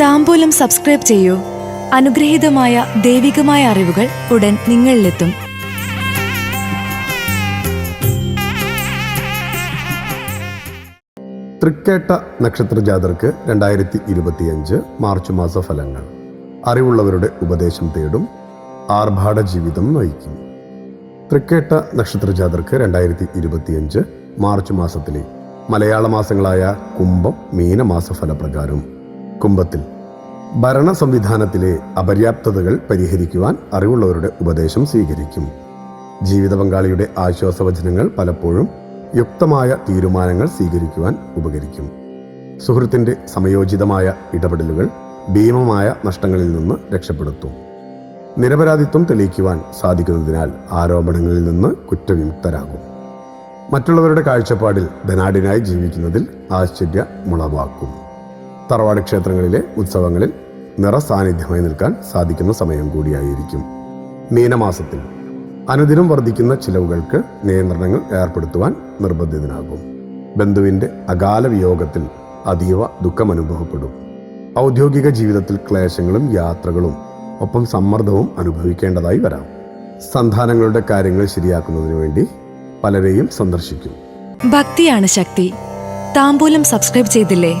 താമ്പൂലം subscribe ചെയ്യൂ. അനുഗ്രഹീതമായ ദൈവികമായ അറിവുകൾ ഉടൻ നിങ്ങളിലെത്തും. തൃക്കേട്ട നക്ഷത്ര ജാതർക്ക് രണ്ടായിരത്തി ഇരുപത്തിയഞ്ച് മാർച്ച് മാസ ഫലങ്ങൾ അറിവുള്ളവരുടെ ഉപദേശം തേടും ആർഭാട ജീവിതം നയിക്കും. തൃക്കേട്ട നക്ഷത്ര ജാതർക്ക് രണ്ടായിരത്തി ഇരുപത്തിയഞ്ച് മാർച്ച് മാസത്തിലെ മലയാള മാസങ്ങളായ കുംഭം മീനമാസ ഫലപ്രകാരം കുംഭത്തിൽ ഭരണ സംവിധാനത്തിലെ അപര്യാപ്തതകൾ പരിഹരിക്കുവാൻ അറിവുള്ളവരുടെ ഉപദേശം സ്വീകരിക്കും. ജീവിത പങ്കാളിയുടെ ആശ്വാസവചനങ്ങൾ പലപ്പോഴും യുക്തമായ തീരുമാനങ്ങൾ സ്വീകരിക്കുവാൻ ഉപകരിക്കും. സുഹൃത്തിന്റെ സമയോചിതമായ ഇടപെടലുകൾ ഭീമമായ നഷ്ടങ്ങളിൽ നിന്ന് രക്ഷപ്പെടുത്തും. നിരപരാധിത്വം തെളിയിക്കുവാൻ സാധിക്കുന്നതിനാൽ ആരോപണങ്ങളിൽ നിന്ന് കുറ്റവിമുക്തരാകും. മറ്റുള്ളവരുടെ കാഴ്ചപ്പാടിൽ ധനാടിനായി ജീവിക്കുന്നതിൽ ആശ്ചര്യം മുളവാക്കും. തറവാട് ക്ഷേത്രങ്ങളിലെ ഉത്സവങ്ങളിൽ നിറസാന്നിധ്യമായി നിൽക്കാൻ സാധിക്കുന്ന സമയം കൂടിയായിരിക്കും മീനമാസത്തിൽ. അനുദിനം വർദ്ധിക്കുന്ന ചിലവുകൾക്ക് നിയന്ത്രണങ്ങൾ ഏർപ്പെടുത്തുവാൻ നിർബന്ധിതനാകും. ബന്ധുവിന്റെ അകാല വിയോഗത്തിൽ അതീവ ദുഃഖം അനുഭവപ്പെടും ഔദ്യോഗിക ജീവിതത്തിൽ ക്ലേശങ്ങളും യാത്രകളും ഒപ്പം സമ്മർദ്ദവും അനുഭവിക്കേണ്ടതായി വരാം. സന്താനങ്ങളുടെ കാര്യങ്ങൾ ശരിയാക്കുന്നതിന് വേണ്ടി പലരെയും സന്ദർശിക്കും. ഭക്തിയാണ് ശക്തി. താമ്പൂലം സബ്സ്ക്രൈബ് ചെയ്തില്ലേ?